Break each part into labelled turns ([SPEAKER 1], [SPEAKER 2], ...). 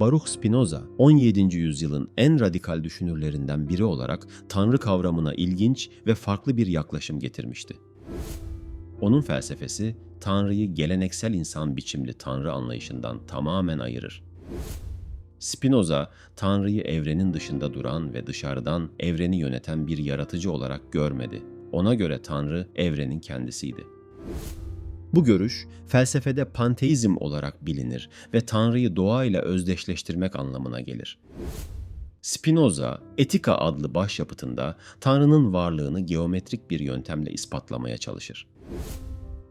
[SPEAKER 1] Baruch Spinoza, 17. yüzyılın en radikal düşünürlerinden biri olarak Tanrı kavramına ilginç ve farklı bir yaklaşım getirmişti. Onun felsefesi, Tanrı'yı geleneksel insan biçimli Tanrı anlayışından tamamen ayırır. Spinoza, Tanrı'yı evrenin dışında duran ve dışarıdan evreni yöneten bir yaratıcı olarak görmedi. Ona göre Tanrı evrenin kendisiydi. Bu görüş felsefede panteizm olarak bilinir ve Tanrı'yı doğayla özdeşleştirmek anlamına gelir. Spinoza, Etika adlı başyapıtında Tanrı'nın varlığını geometrik bir yöntemle ispatlamaya çalışır.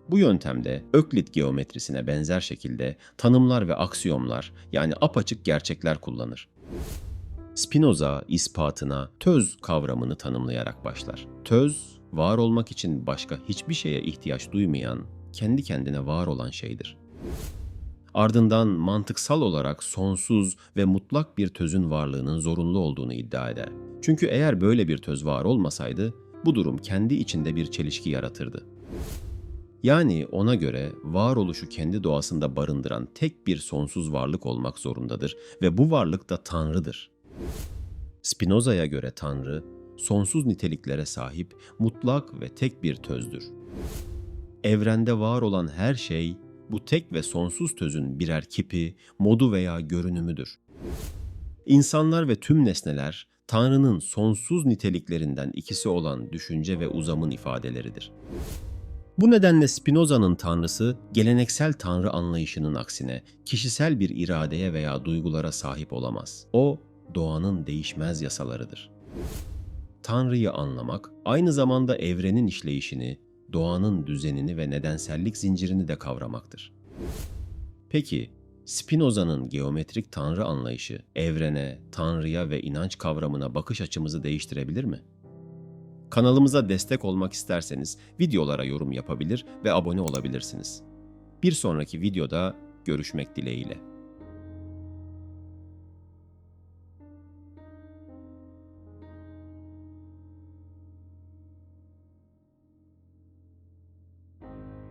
[SPEAKER 1] Bu yöntemde Öklit geometrisine benzer şekilde tanımlar ve aksiyomlar yani apaçık gerçekler kullanır. Spinoza ispatına töz kavramını tanımlayarak başlar. Töz, var olmak için başka hiçbir şeye ihtiyaç duymayan, kendi kendine var olan şeydir. Ardından mantıksal olarak sonsuz ve mutlak bir tözün varlığının zorunlu olduğunu iddia eder. Çünkü eğer böyle bir töz var olmasaydı, bu durum kendi içinde bir çelişki yaratırdı. Yani ona göre varoluşu kendi doğasında barındıran tek bir sonsuz varlık olmak zorundadır ve bu varlık da Tanrı'dır. Spinoza'ya göre Tanrı, sonsuz niteliklere sahip mutlak ve tek bir tözdür. Evrende var olan her şey bu tek ve sonsuz tözün birer kipi, modu veya görünümüdür. İnsanlar ve tüm nesneler Tanrı'nın sonsuz niteliklerinden ikisi olan düşünce ve uzamın ifadeleridir. Bu nedenle Spinoza'nın tanrısı geleneksel tanrı anlayışının aksine kişisel bir iradeye veya duygulara sahip olamaz. O doğanın değişmez yasalarıdır. Tanrı'yı anlamak aynı zamanda evrenin işleyişini, doğanın düzenini ve nedensellik zincirini de kavramaktır. Peki Spinoza'nın geometrik tanrı anlayışı evrene, tanrıya ve inanç kavramına bakış açımızı değiştirebilir mi? Kanalımıza destek olmak isterseniz videolara yorum yapabilir ve abone olabilirsiniz. Bir sonraki videoda görüşmek dileğiyle.